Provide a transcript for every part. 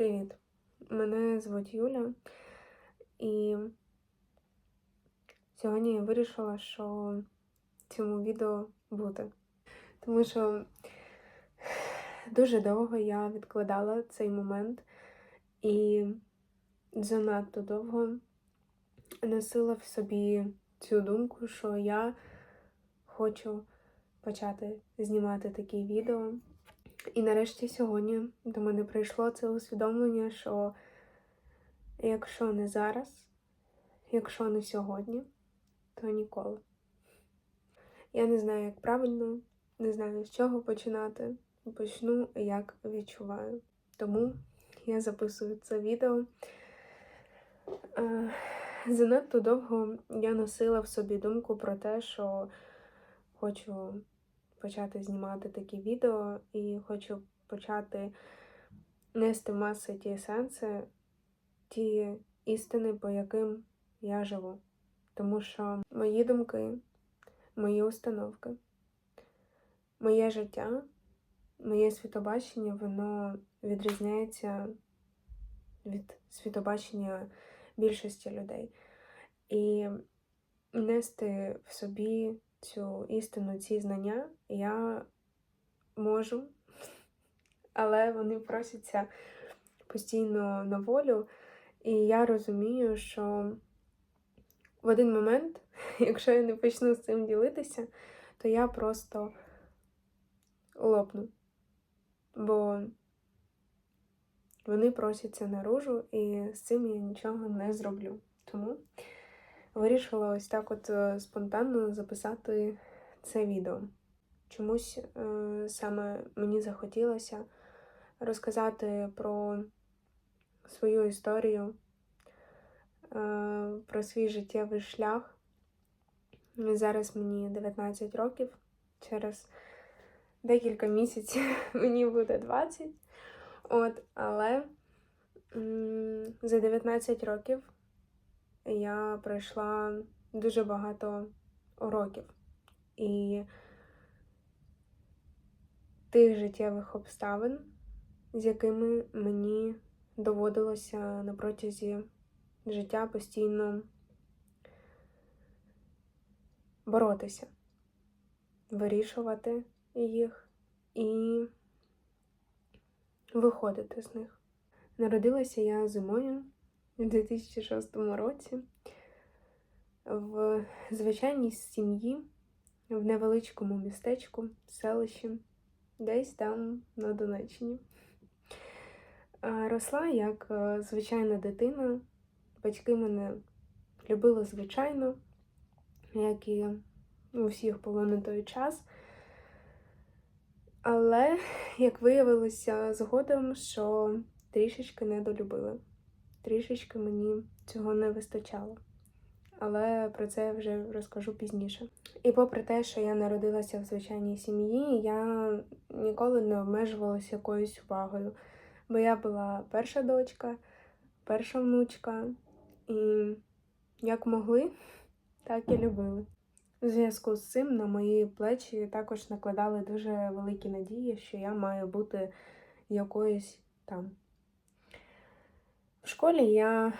Привіт! Мене звуть Юля, і сьогодні я вирішила, що цьому відео бути. Тому що дуже довго я відкладала цей момент і занадто довго носила в собі цю думку, що я хочу почати знімати такі відео. І нарешті сьогодні до мене прийшло це усвідомлення, що якщо не зараз, якщо не сьогодні, то ніколи. Я не знаю, як правильно, не знаю, з чого починати. Почну, як відчуваю. Тому я записую це відео. Е, Занадто довго я носила в собі думку про те, що хочу почати знімати такі відео і хочу почати нести маси ті сенси, ті істини, по яким я живу. Тому що мої думки, мої установки, моє життя, моє світобачення, воно відрізняється від світобачення більшості людей. І нести в собі цю істину, ці знання я можу, але вони просяться постійно на волю. І я розумію, що в один момент, якщо я не почну з цим ділитися, то я просто лопну. Бо вони просяться наружу, і з цим я нічого не зроблю. Тому вирішила ось так от е, спонтанно записати це відео. Чомусь е, саме мені захотілося розказати про свою історію, е, про свій життєвий шлях. Зараз мені 19 років, через декілька місяців мені буде 20. От, але за 19 років я пройшла дуже багато уроків і тих життєвих обставин, з якими мені доводилося на протязі життя постійно боротися, вирішувати їх і виходити з них. Народилася я зимою у 2006 році в звичайній сім'ї в невеличкому містечку, селищі, десь там на Донеччині. Росла як е, звичайна дитина. Батьки мене любили звичайно, як і у всіх було на той час. Але, як виявилося згодом, що трішечки недолюбили трішечки мені цього не вистачало. Але про це я вже розкажу пізніше. І попри те, що я народилася в звичайній сім'ї, я ніколи не обмежувалася якоюсь увагою. Бо я була перша дочка, перша внучка, і як могли, так і любили. У зв'язку з цим на мої плечі також накладали дуже великі надії, що я маю бути якоюсь там в школі я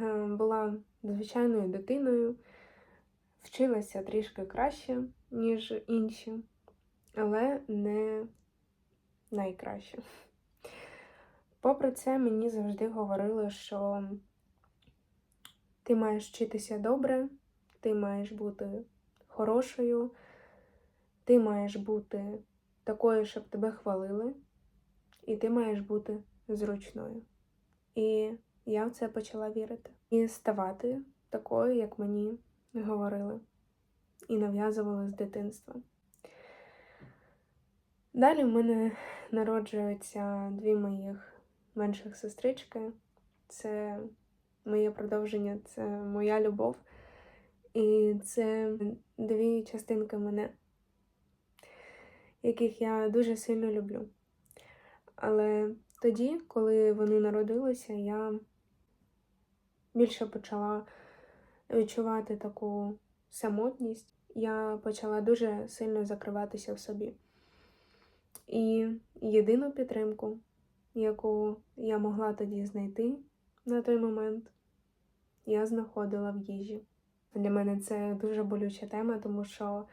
е, була звичайною дитиною, вчилася трішки краще, ніж інші, але не найкраще. Попри це, мені завжди говорили, що ти маєш вчитися добре, ти маєш бути хорошою, ти маєш бути такою, щоб тебе хвалили, і ти маєш бути зручною. І я в це почала вірити. І ставати такою, як мені говорили, і нав'язували з дитинства. Далі в мене народжуються дві моїх менших сестрички. Це моє продовження, це моя любов. І це дві частинки мене, яких я дуже сильно люблю. Але тоді, коли вони народилися, я більше почала відчувати таку самотність. Я почала дуже сильно закриватися в собі. І єдину підтримку, яку я могла тоді знайти на той момент, я знаходила в їжі. Для мене це дуже болюча тема, тому що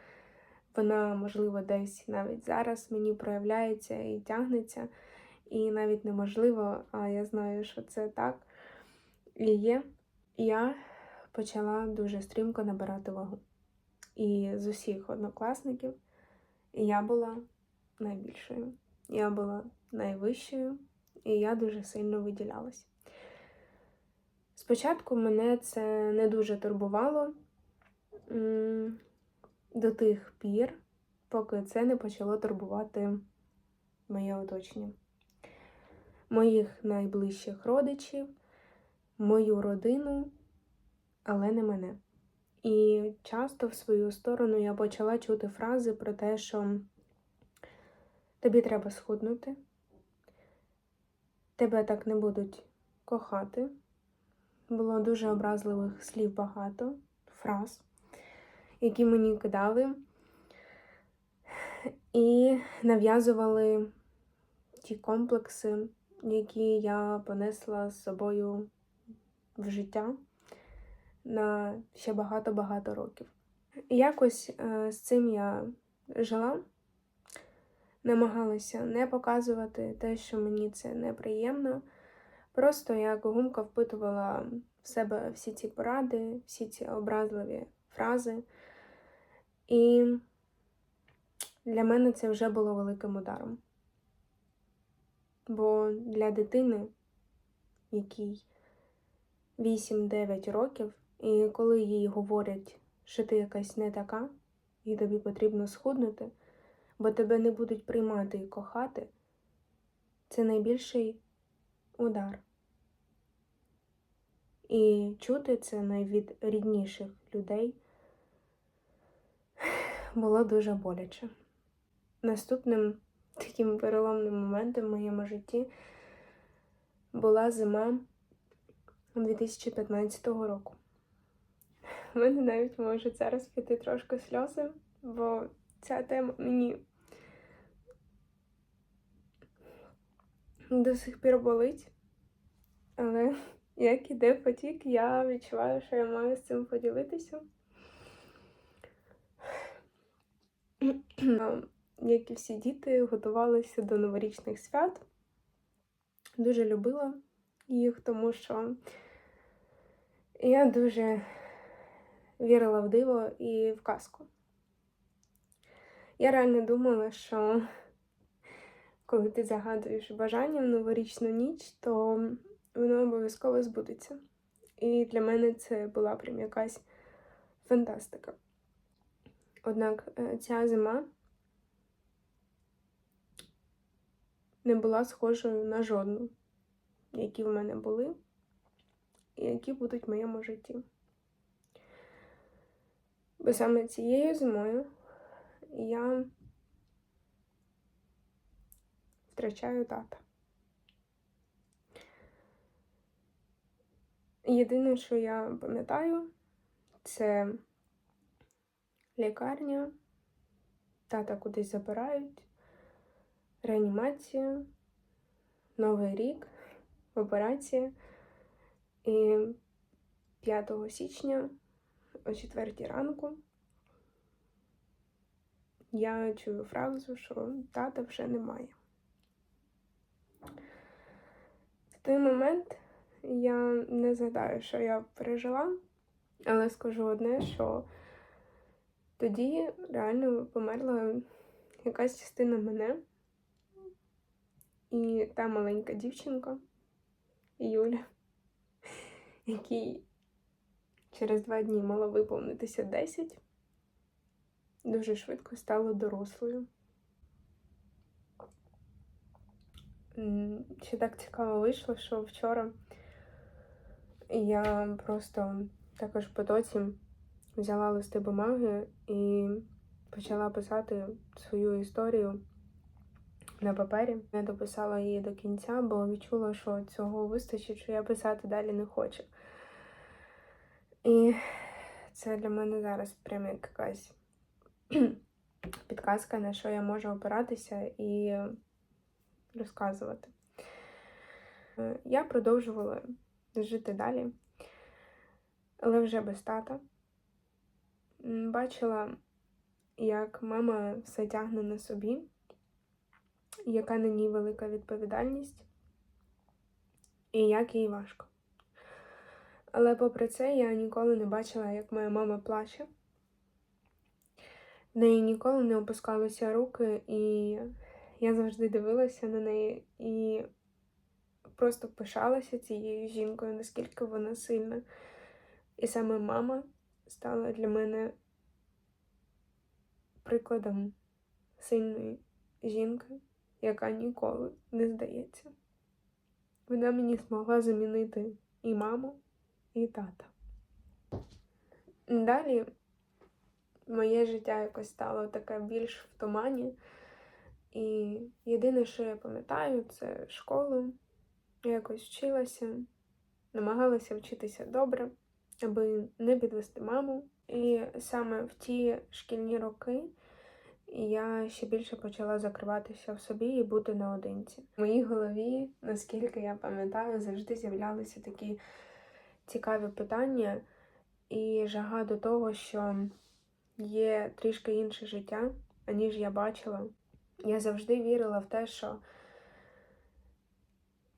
вона, можливо, десь навіть зараз мені проявляється і тягнеться, і навіть неможливо, а я знаю, що це так і є. Я почала дуже стрімко набирати вагу. І з усіх однокласників я була найбільшою, я була найвищою, і я дуже сильно виділялась. Спочатку мене це не дуже турбувало до тих пір, поки це не почало турбувати моє оточення, моїх найближчих родичів, мою родину, але не мене. І часто в свою сторону я почала чути фрази про те, що тобі треба схуднути, тебе так не будуть кохати. Було дуже образливих слів багато, фраз, які мені кидали, і нав'язували ті комплекси, які я понесла з собою в життя на ще багато-багато років. І якось е, з цим я жила, намагалася не показувати те, що мені це неприємно. Просто як гумка впитувала в себе всі ці поради, всі ці образливі фрази. І для мене це вже було великим ударом. Бо для дитини, якій 8-9 років, і коли їй говорять, що ти якась не така, і тобі потрібно схуднути, бо тебе не будуть приймати і кохати, це найбільший удар. І чути це від рідніших людей було дуже боляче. Наступним таким переломним моментом в моєму житті була зима 2015 року. У мене навіть може зараз піти трошки сльози, бо ця тема мені до сих пір болить. Але як іде потік, я відчуваю, що я маю з цим поділитися. Як і всі діти, готувалися до новорічних свят. Дуже любила їх, тому що я дуже вірила в диво і в казку. Я реально думала, що коли ти загадуєш бажання в новорічну ніч, то воно обов'язково збудеться. І для мене це була прям якась фантастика. Однак е, ця зима не була схожою на жодну, які в мене були, і які будуть в моєму житті. Бо саме цією зимою я втрачаю тата. Єдине, що я пам'ятаю, це лікарня, тата кудись забирають, реанімація, Новий рік, операція. І 5 січня о 4 ранку я чую фразу, що тата вже немає. В той момент я не згадаю, що я пережила, але скажу одне, що тоді реально померла якась частина мене. І та маленька дівчинка Юля, якій через два дні мала виповнитися 10, дуже швидко стала дорослою. Ще так цікаво вийшло, що вчора я просто також потоці взяла листи бумаги і почала писати свою історію на папері. Я дописала її до кінця, бо відчула, що цього вистачить, що я писати далі не хочу. І це для мене зараз прям як якась підказка, на що я можу опиратися і розказувати. Я продовжувала жити далі, але вже без тата. Бачила, як мама все тягне на собі, яка на ній велика відповідальність, і як їй важко. Але попри це я ніколи не бачила, як моя мама плаче. В неї ніколи не опускалися руки, і я завжди дивилася на неї і просто пишалася цією жінкою, наскільки вона сильна. І саме мама стала для мене прикладом сильної жінки, яка ніколи не здається. Вона мені змогла замінити і маму, і тата. Далі моє життя якось стало таке більш в тумані. І єдине, що я пам'ятаю, це школу. Я якось вчилася, намагалася вчитися добре, аби не підвести маму. І саме в ті шкільні роки я ще більше почала закриватися в собі і бути наодинці. В моїй голові, наскільки я пам'ятаю, завжди з'являлися такі цікаві питання і жага до того, що є трішки інше життя, аніж я бачила. Я завжди вірила в те, що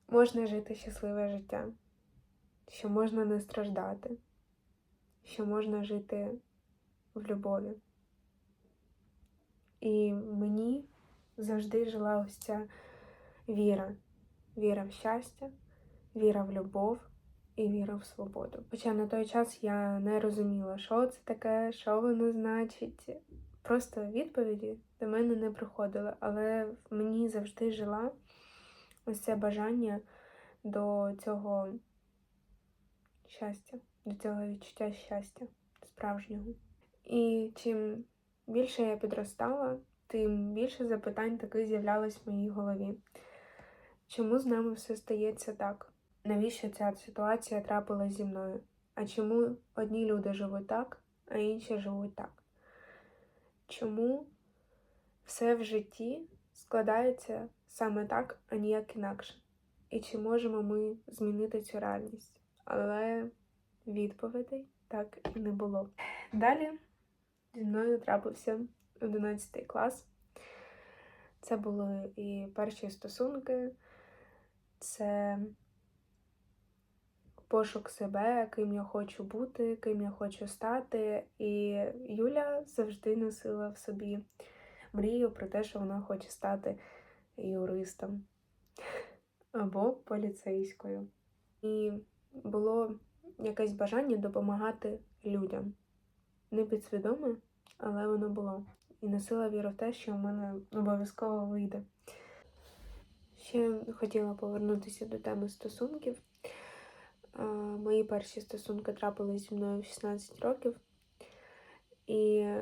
можна жити щасливе життя, що можна не страждати, що можна жити в любові. І мені завжди жила ось ця віра. Віра в щастя, віра в любов і віра в свободу. Хоча на той час я не розуміла, що це таке, що воно значить. Просто відповіді до мене не приходили, але в мені завжди жила ось це бажання до цього щастя, до цього відчуття щастя справжнього. І чим більше я підростала, тим більше запитань таки з'являлось в моїй голові. Чому з нами все стається так? Навіщо ця ситуація трапилась зі мною? А чому одні люди живуть так, а інші живуть так? Чому все в житті складається саме так, а ніяк інакше? І чи можемо ми змінити цю реальність? Але відповідей так і не було. Далі зі мною трапився 11 клас. Це були і перші стосунки, це пошук себе, ким я хочу бути, ким я хочу стати. І Юля завжди носила в собі мрію про те, що вона хоче стати юристом або поліцейською. І було якесь бажання допомагати людям. Не підсвідоме, але воно було. І носила віру в те, що в мене обов'язково вийде. Ще хотіла повернутися до теми стосунків. Е, Мої перші стосунки трапились зі мною в 16 років, і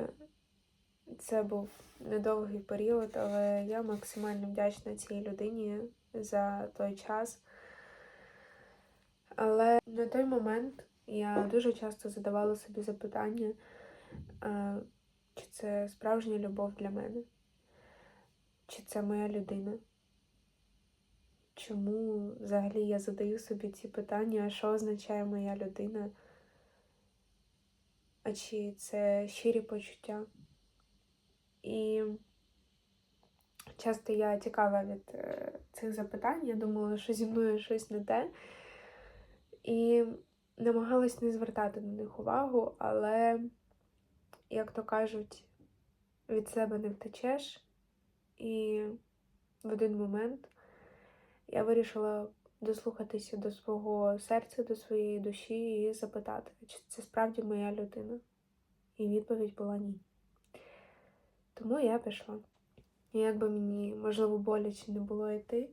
це був недовгий період, але я максимально вдячна цій людині за той час. Але на той момент я дуже часто задавала собі запитання, е, чи це справжня любов для мене, чи це моя людина. Чому взагалі я задаю собі ці питання, що означає моя людина? А чи це щирі почуття? І часто я тікала від е, цих запитань, я думала, що зі мною щось не те. І намагалась не звертати на них увагу, але, як то кажуть, від себе не втечеш. І в один момент я вирішила дослухатися до свого серця, до своєї душі і запитати, чи це справді моя людина. І відповідь була ні. Тому я пішла. І як би мені, можливо, боляче не було йти,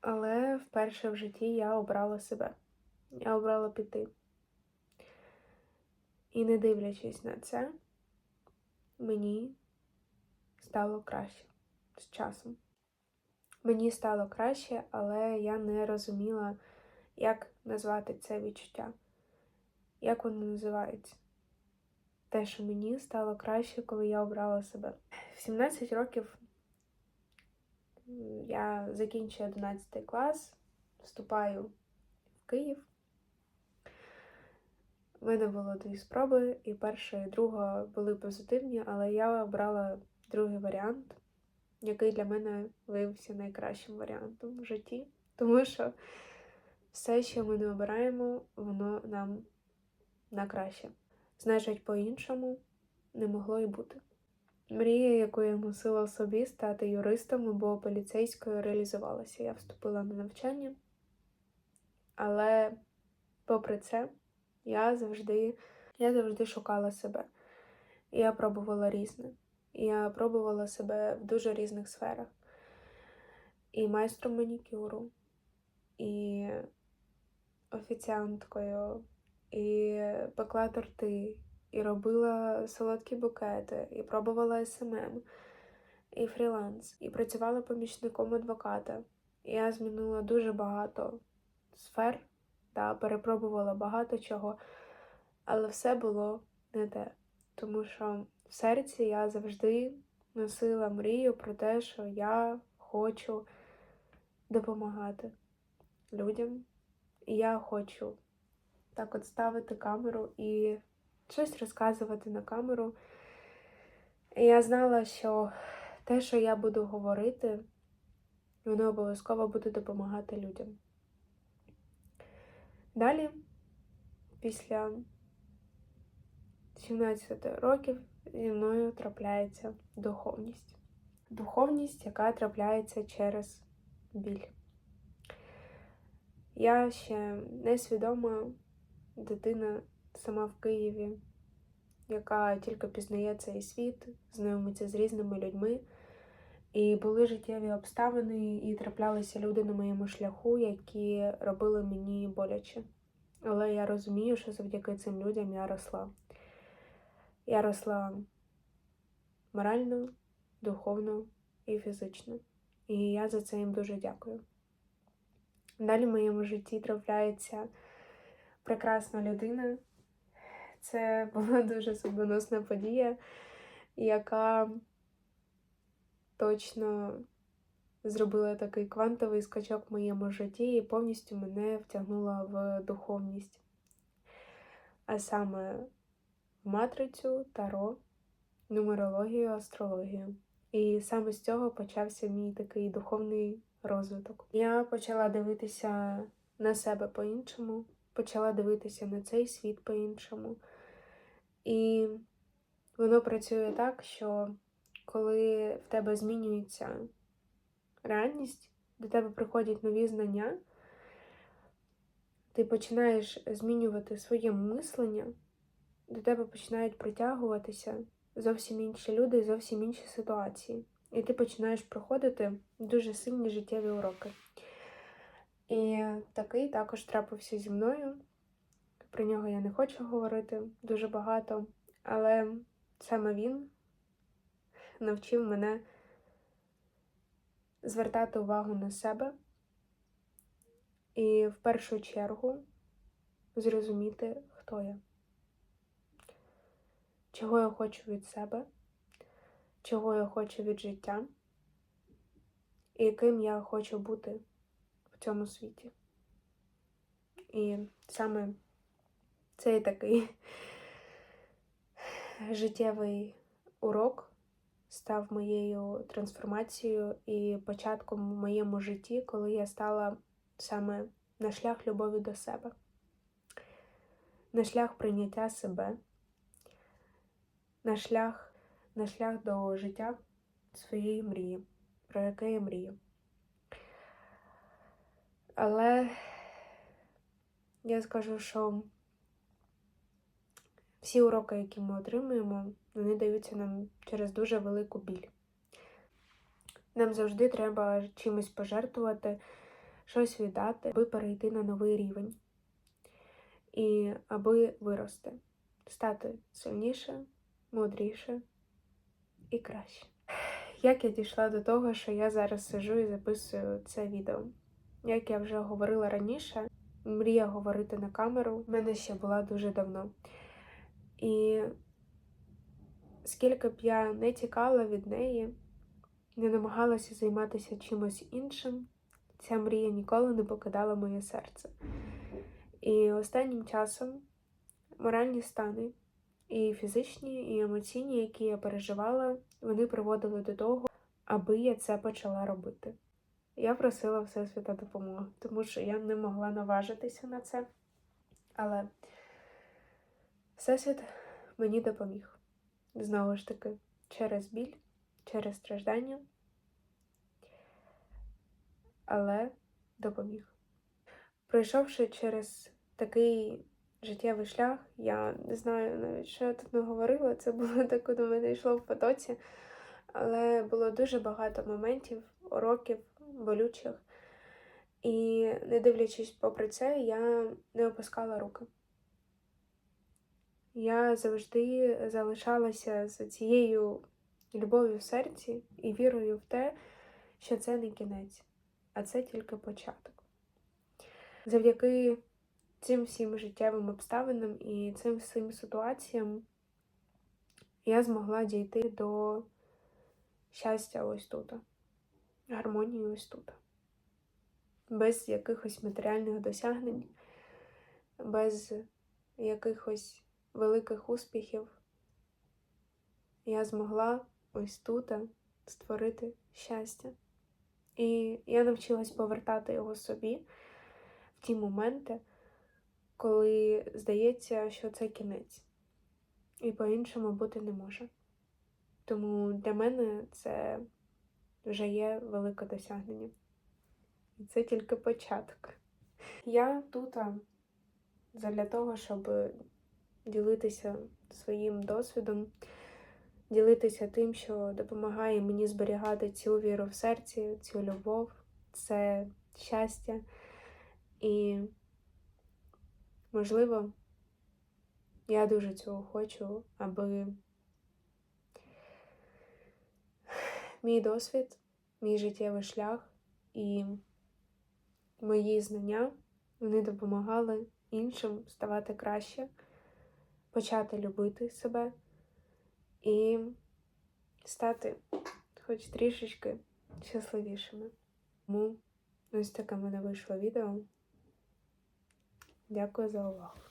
але вперше в житті я обрала себе. Я обрала піти. І не дивлячись на це, мені стало краще з часом. Мені стало краще, але я не розуміла, як назвати це відчуття, як воно називається. Те, що мені стало краще, коли я обрала себе. В 17 років Я закінчую 11 клас, вступаю в Київ. У мене було дві спроби, і перша, і друга були позитивні, але я обрала другий варіант, який для мене виявився найкращим варіантом в житті. Тому що все, що ми не обираємо, воно нам на краще. Значить, по-іншому не могло і бути. Мрія, яку я носила в собі, стати юристом або поліцейською, реалізувалася. Я вступила на навчання, але, попри це, я завжди, я завжди шукала себе. Я пробувала різне. Я пробувала себе в дуже різних сферах. І майстром манікюру, і офіціанткою, і пекла торти, і робила солодкі букети, і пробувала СММ, і фріланс, і працювала помічником адвоката. Я змінила дуже багато сфер та перепробувала багато чого, але все було не те. Тому що в серці я завжди носила мрію про те, що я хочу допомагати людям. І я хочу так от ставити камеру і щось розказувати на камеру. І я знала, що те, що я буду говорити, воно обов'язково буде допомагати людям. Далі, після 17 років, зі мною трапляється духовність. Духовність, яка трапляється через біль. Я ще несвідома дитина сама в Києві, яка тільки пізнає цей світ, знайомиться з різними людьми. І були життєві обставини, і траплялися люди на моєму шляху, які робили мені боляче. Але я розумію, що завдяки цим людям я росла. Я росла морально, духовно і фізично. І я за це їм дуже дякую. Далі в моєму житті трапляється прекрасна людина. Це була дуже судьбоносна подія, яка точно зробила такий квантовий скачок в моєму житті і повністю мене втягнула в духовність. А саме в матрицю, таро, нумерологію, астрологію. І саме з цього почався мій такий духовний розвиток. Я почала дивитися на себе по-іншому, почала дивитися на цей світ по-іншому. І воно працює так, що коли в тебе змінюється реальність, до тебе приходять нові знання, ти починаєш змінювати своє мислення, до тебе починають притягуватися зовсім інші люди зовсім інші ситуації. І ти починаєш проходити дуже сильні життєві уроки. І такий також трапився зі мною. Про нього я не хочу говорити дуже багато, але саме він навчив мене звертати увагу на себе і в першу чергу зрозуміти, хто я, чого я хочу від себе, чого я хочу від життя і яким я хочу бути в цьому світі. І саме цей такий життєвий урок став моєю трансформацією і початком в моєму житті, коли я стала саме на шлях любові до себе, на шлях прийняття себе, на шлях, на шлях до життя своєї мрії, про яке я мрію. Але я скажу, що всі уроки, які ми отримуємо, вони даються нам через дуже велику біль. Нам завжди треба чимось пожертвувати, щось віддати, аби перейти на новий рівень. І аби вирости, стати сильніше, мудріше і краще. Як я дійшла до того, що я зараз сижу і записую це відео? Як я вже говорила раніше, мрія говорити на камеру в мене ще була дуже давно. І скільки б я не тікала від неї, не намагалася займатися чимось іншим, ця мрія ніколи не покидала моє серце. І останнім часом моральні стани, і фізичні, і емоційні, які я переживала, вони приводили до того, аби я це почала робити. Я просила Всесвіта допомоги, тому що я не могла наважитися на це. Але Всесвіт мені допоміг. Знову ж таки, через біль, через страждання, але допоміг. Пройшовши через такий життєвий шлях, я не знаю навіть, що я тут не говорила, це було так, коли мене йшло в потоці, але було дуже багато моментів, уроків, болючих. І не дивлячись попри це, я не опускала руки. Я завжди залишалася з цією любов'ю в серці і вірою в те, що це не кінець, а це тільки початок. Завдяки цим всім життєвим обставинам і цим всім ситуаціям я змогла дійти до щастя ось тут, гармонії ось тут. Без якихось матеріальних досягнень, без якихось великих успіхів я змогла ось тут створити щастя. І я навчилась повертати його собі в ті моменти, коли здається, що це кінець, і по-іншому бути не може. Тому для мене це вже є велике досягнення. І це тільки початок. Я тут для того, щоб ділитися своїм досвідом, ділитися тим, що допомагає мені зберігати цю віру в серці, цю любов, це щастя. І, можливо, я дуже цього хочу, аби мій досвід, мій життєвий шлях і мої знання вони допомагали іншим ставати краще почати любити себе і стати хоч трішечки щасливішими. Тому ось таке в мене вийшло відео. Дякую за увагу.